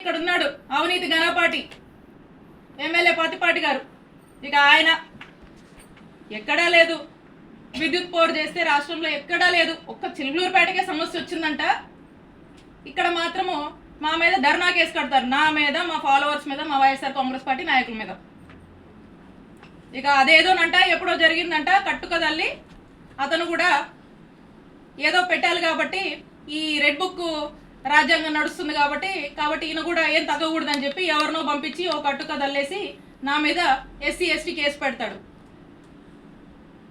ఇక్కడ ఉన్నాడు అవినీతి ఘనపాటి ఎమ్మెల్యే పాతిపాటి గారు. ఇక ఆయన ఎక్కడా లేదు. విద్యుత్ పోరు చేస్తే రాష్ట్రంలో ఎక్కడా లేదు. ఒక్క చిలుగులూరుపేటకే సమస్య వచ్చిందంట. ఇక్కడ మాత్రము మా మీద ధర్నా కేసు కడతారు. నా మీద మా ఫాలోవర్స్ మీద మా వైఎస్ఆర్ కాంగ్రెస్ పార్టీ నాయకుల మీద. ఇక అదేదోనంట ఎప్పుడో జరిగిందంట కట్టుక తల్లి అతను కూడా ఏదో పెట్టాలి కాబట్టి ఈ రెడ్ బుక్ రాజ్యాంగం నడుస్తుంది కాబట్టి కాబట్టి ఈయన కూడా ఏం తగ్గకూడదని చెప్పి ఎవరినో పంపించి ఒక కట్టుక దల్లేసి నా మీద ఎస్సీ ఎస్టీ కేసు పెడతాడు.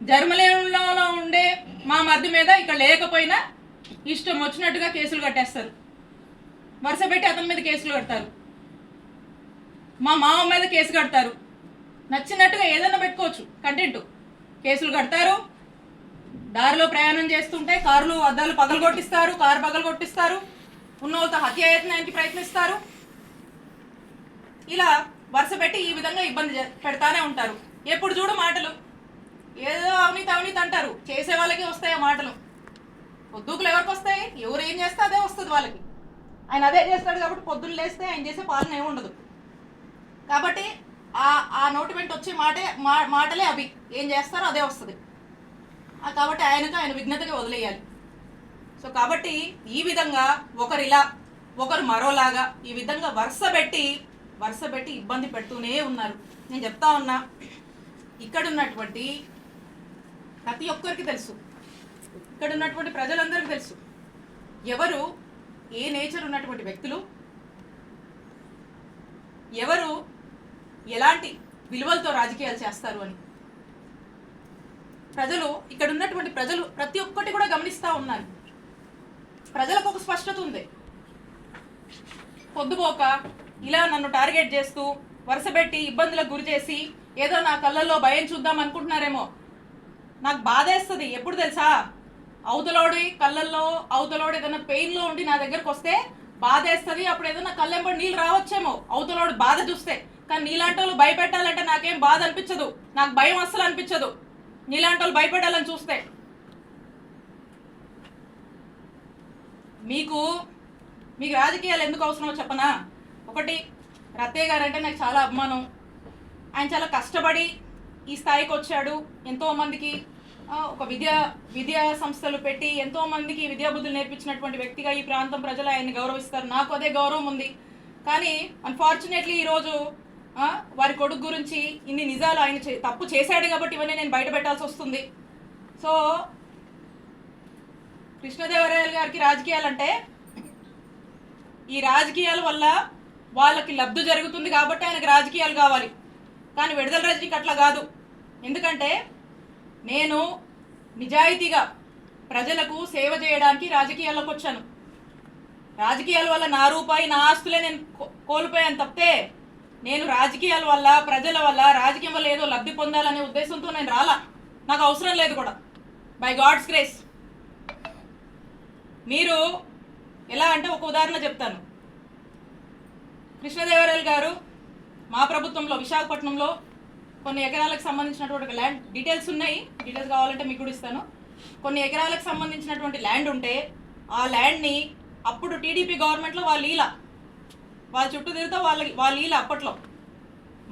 జర్మనీలో ఉండే మా మధ్య మీద ఇక్కడ లేకపోయినా ఇష్టం వచ్చినట్టుగా కేసులు కట్టేస్తారు. వరుస పెట్టి అతని మీద కేసులు కడతారు. మా మామ మీద కేసు కడతారు. నచ్చినట్టుగా ఏదైనా పెట్టుకోవచ్చు కంటెంట్. కేసులు కడతారు. దారిలో ప్రయాణం చేస్తుంటే కారులు అద్దాలు పగలు కొట్టిస్తారు కారు పగలు కొట్టిస్తారు వాళ్ళతో హత్యాయత్నానికి ప్రయత్నిస్తారు. ఇలా వరుస పెట్టి ఈ విధంగా ఇబ్బంది పెడతానే ఉంటారు. ఎప్పుడు చూడు మాటలు. ఏదో అవినీతి అవినీతి అంటారు చేసే వాళ్ళకి వస్తాయి ఆ మాటలు? పొద్దుకులు ఎవరికి వస్తాయి? ఎవరు ఏం చేస్తే అదే వస్తుంది వాళ్ళకి. ఆయన అదే చేస్తాడు కాబట్టి పొద్దున్న లేస్తే ఆయన చేసే పాలన ఏమి ఉండదు. కాబట్టి ఆ ఆ నోటి వెంట వచ్చే మాటే మా మాటలే అవి. ఏం చేస్తారో అదే వస్తుంది. ఆ కాబట్టి ఆయనకు ఆయన విఘ్నతగా వదిలేయాలి. సో కాబట్టి ఈ విధంగా ఒకరు ఇలా ఒకరు మరోలాగా ఈ విధంగా వరుస పెట్టి వరుస పెట్టి ఇబ్బంది పెడుతూనే ఉన్నారు. నేను చెప్తా ఉన్నా ఇక్కడ ఉన్నటువంటి ప్రతి ఒక్కరికి తెలుసు. ఇక్కడ ఉన్నటువంటి ప్రజలందరికీ తెలుసు. ఎవరు ఏ నేచర్ ఉన్నటువంటి వ్యక్తులు? ఎవరు ఎలాంటి విలువలతో రాజకీయాలు చేస్తారు అని? ప్రజలు ఇక్కడ ఉన్నటువంటి ప్రజలు ప్రతి ఒక్కటి కూడా గమనిస్తూ ఉన్నారు. ప్రజలకు ఒక స్పష్టత ఉంది. పొద్దుపోక ఇలా నన్ను టార్గెట్ చేస్తూ వరుసపెట్టి ఇబ్బందులకు గురి చేసి ఏదో నా కళ్ళల్లో భయం చూద్దాం అనుకుంటున్నారేమో. నాకు బాధేస్తుంది ఎప్పుడు తెలుసా? అవతలోడి కళ్ళల్లో అవతలోడు ఏదైనా పెయిన్లో ఉండి నా దగ్గరకు వస్తే బాధేస్తుంది అప్పుడు ఏదైనా కళ్ళెంబడి నీళ్ళు రావచ్చేమో. అవతలోడు బాధ చూస్తే. కానీ నీలాంటి వాళ్ళు భయపెట్టాలంటే నాకేం బాధ అనిపించదు. నాకు భయం అస్సలు అనిపించదు. నీలాంటి వాళ్ళు భయపెట్టాలని చూస్తే. మీకు మీకు రాజకీయాలు ఎందుకు అవసరమో చెప్పనా? ఒకటి రత్తయ్య గారు అంటే నాకు చాలా అభిమానం. ఆయన చాలా కష్టపడి ఈ స్థాయికి వచ్చాడు. ఎంతోమందికి ఒక విద్యా విద్యా సంస్థలు పెట్టి ఎంతో మందికి విద్యా బుద్ధులు నేర్పించినటువంటి వ్యక్తిగా ఈ ప్రాంతం ప్రజలు ఆయన్ని గౌరవిస్తారు. నాకు అదే గౌరవం ఉంది. కానీ అన్ఫార్చునేట్లీ ఈరోజు వారి కొడుకు గురించి ఇన్ని నిజాలు ఆయన చే- తప్పు చేశాడు కాబట్టి ఇవన్నీ నేను బయట పెట్టాల్సి వస్తుంది. సో కృష్ణదేవరాయలు గారికి రాజకీయాలంటే ఈ రాజకీయాల వల్ల వాళ్ళకి లబ్ధి జరుగుతుంది కాబట్టి ఆయనకు రాజకీయాలు కావాలి. కానీ విడుదల రజనీకి అట్లా కాదు. ఎందుకంటే నేను నిజాయితీగా ప్రజలకు సేవ చేయడానికి రాజకీయాల్లోకి వచ్చాను. రాజకీయాల వల్ల నా రూపాయి నా ఆస్తులే నేను కో- కోల్పోయాను తప్పితే నేను రాజకీయాల వల్ల ప్రజల వల్ల రాజకీయం వల్ల ఏదో లబ్ధి పొందాలనే ఉద్దేశంతో నేను రాలా. నాకు అవసరం లేదు కూడా. బై గాడ్స్ గ్రేస్ మీరు ఎలా అంటే ఒక ఉదాహరణ చెప్తాను. కృష్ణదేవరాయలు గారు మా ప్రభుత్వంలో విశాఖపట్నంలో కొన్ని ఎకరాలకు సంబంధించినటువంటి ల్యాండ్ డీటెయిల్స్ ఉన్నాయి. డీటెయిల్స్ కావాలంటే మీకు కూడా ఇస్తాను. కొన్ని ఎకరాలకు సంబంధించినటువంటి ల్యాండ్ ఉంటే ఆ ల్యాండ్ని అప్పుడు టీడీపీ గవర్నమెంట్లో వాళ్ళ లీల వాళ్ళ చుట్టూ తిరుగుతా వాళ్ళ లీల అప్పట్లో.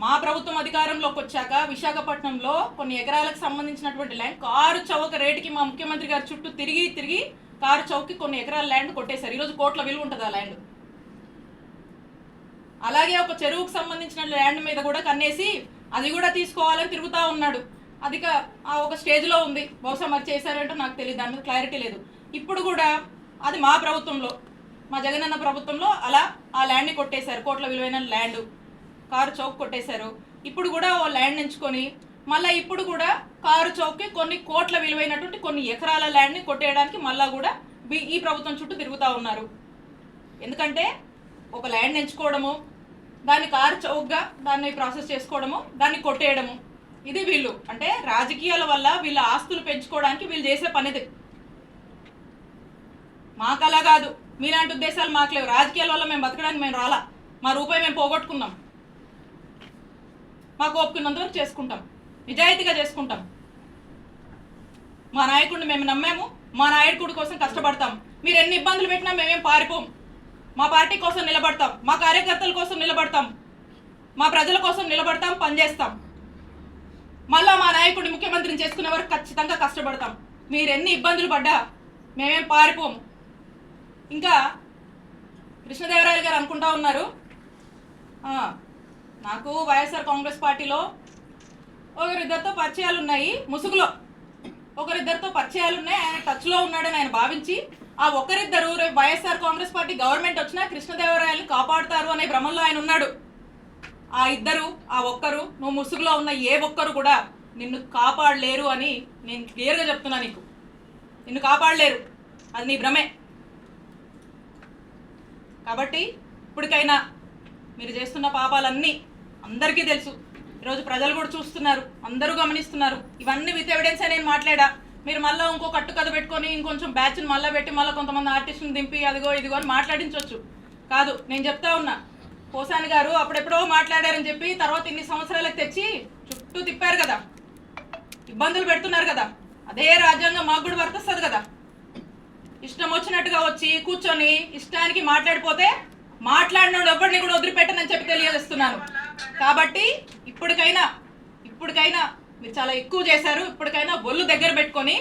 మా ప్రభుత్వం అధికారంలోకి వచ్చాక విశాఖపట్నంలో కొన్ని ఎకరాలకు సంబంధించినటువంటి ల్యాండ్ కారు చౌక రేటుకి మా ముఖ్యమంత్రి గారు చుట్టూ తిరిగి తిరిగి కారు చౌక్కి కొన్ని ఎకరాల ల్యాండ్ కొట్టేశారు. ఈరోజు కోట్ల విలువ ఉంటుంది ఆ ల్యాండ్. అలాగే ఒక చెరువుకు సంబంధించిన ల్యాండ్ మీద కూడా కన్నేసి అది కూడా తీసుకోవాలని తిరుగుతూ ఉన్నాడు. అది క- ఆ ఒక స్టేజ్లో ఉంది. బహుశా మరి చేశారంటే నాకు తెలియదు దాని మీద క్లారిటీ లేదు. ఇప్పుడు కూడా అది మా ప్రభుత్వంలో మా జగనన్న ప్రభుత్వంలో అలా ఆ ల్యాండ్ని కొట్టేశారు. కోట్ల విలువైన ల్యాండ్ కారు చౌక్ కొట్టేశారు. ఇప్పుడు కూడా ఓ ల్యాండ్ ఎంచుకొని మళ్ళీ ఇప్పుడు కూడా కారు చౌక్కి కొన్ని కోట్ల విలువైనటువంటి కొన్ని ఎకరాల ల్యాండ్ని కొట్టేయడానికి మళ్ళీ కూడా ఈ ప్రభుత్వం చుట్టూ తిరుగుతూ ఉన్నారు. ఎందుకంటే ఒక ల్యాండ్ ఎంచుకోవడము దాన్ని కారు చౌక్గా దాన్ని ప్రాసెస్ చేసుకోవడము దాన్ని కొట్టేయడము ఇది వీళ్ళు. అంటే రాజకీయాల వల్ల వీళ్ళ ఆస్తులు పెంచుకోవడానికి వీళ్ళు చేసే పనిది. మాకు అలా కాదు. మీలాంటి ఉద్దేశాలు మాకు లేవు రాజకీయాల వల్ల మేము బతకడానికి మేము రాలా. మా రూపాయి మేము పోగొట్టుకున్నాం. మాకు ఒప్పుకున్నంతవరకు చేసుకుంటాం. నిజాయితీగా చేసుకుంటాం. మా నాయకుడిని మేము నమ్మాము మా నాయకుడి కోసం కష్టపడతాం. మీరు ఎన్ని ఇబ్బందులు పెట్టినా మేమేం పారిపోం. మా పార్టీ కోసం నిలబడతాం మా కార్యకర్తల కోసం నిలబడతాం మా ప్రజల కోసం నిలబడతాం పనిచేస్తాం. మళ్ళా మా నాయకుడిని ముఖ్యమంత్రిని చేసుకునే వరకు ఖచ్చితంగా కష్టపడతాం. మీరు ఎన్ని ఇబ్బందులు పడ్డా మేమేం పారిపోము ఇంకా కృష్ణదేవరాయలు గారు అనుకుంటా ఉన్నారు. నాకు వైఎస్ఆర్ కాంగ్రెస్ పార్టీలో ఒకరిద్దరితో పరిచయాలు ఉన్నాయి ముసుగులో. ఒకరిద్దరితో పరిచయాలు ఉన్నాయి ఆయన టచ్లో ఉన్నాడని ఆయన భావించి ఆ ఒకరిద్దరు రేపు వైఎస్ఆర్ కాంగ్రెస్ పార్టీ గవర్నమెంట్ వచ్చినా కృష్ణదేవరాయల్ని కాపాడుతారు అనే భ్రమంలో ఆయన ఉన్నాడు. ఆ ఇద్దరు ఆ ఒక్కరు నువ్వు ముసుగులో ఉన్న ఏ ఒక్కరు కూడా నిన్ను కాపాడలేరు అని నేను క్లియర్గా చెప్తున్నా నీకు. నిన్ను కాపాడలేరు. అది నీ భ్రమే. కాబట్టి ఇప్పటికైనా మీరు చేస్తున్న పాపాలన్నీ అందరికీ తెలుసు. ఈరోజు ప్రజలు కూడా చూస్తున్నారు అందరూ గమనిస్తున్నారు. ఇవన్నీ విత్ ఎవిడెన్స్ నేను మాట్లాడా? మీరు మళ్ళీ ఇంకో కట్టు కథ పెట్టుకొని ఇంకొంచెం బ్యాచ్ని మళ్ళీ పెట్టి మళ్ళీ కొంతమంది ఆర్టిస్టుని దింపి అదిగో ఇదిగో అని మాట్లాడించవచ్చు కాదు నేను చెప్తా ఉన్నా. కోసాని గారు అప్పుడెప్పుడో మాట్లాడారని చెప్పి తర్వాత ఇన్ని సంవత్సరాలకు తెచ్చి చుట్టూ తిప్పారు కదా. ఇబ్బందులు పెడుతున్నారు కదా. అదే రాజ్యాంగం మాకు కూడా వర్తిస్తుంది కదా. ఇష్టం వచ్చినట్టుగా వచ్చి కూర్చొని ఇష్టానికి మాట్లాడిపోతే మాట్లాడినోడు ఎవరిని కూడా వదిలిపెట్టనని చెప్పి తెలియజేస్తున్నాను. కాబట్టి ఇప్పటికైనా ఇప్పటికైనా మీరు చాలా ఎక్కువ చేశారు. ఇప్పటికైనా ఒళ్ళు దగ్గర పెట్టుకొని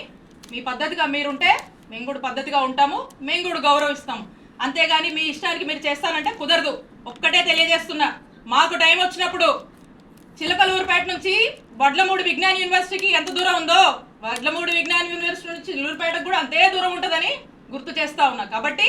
మీ పద్ధతిగా మీరుంటే మేము కూడా పద్ధతిగా ఉంటాము మేము కూడా గౌరవిస్తాము. అంతేగాని మీ ఇష్టానికి మీరు చేస్తానంటే కుదరదు. ఒక్కటే తెలియజేస్తున్నా. మాకు టైం వచ్చినప్పుడు చిలకలూరుపేట నుంచి వడ్లమూడి విజ్ఞాన యూనివర్సిటీకి ఎంత దూరం ఉందో వడ్లమూడి విజ్ఞాన యూనివర్సిటీ నుంచి చిల్లూరుపేటకు కూడా అంతే దూరం ఉంటుందని గుర్తు చేస్తా ఉన్నా. కాబట్టి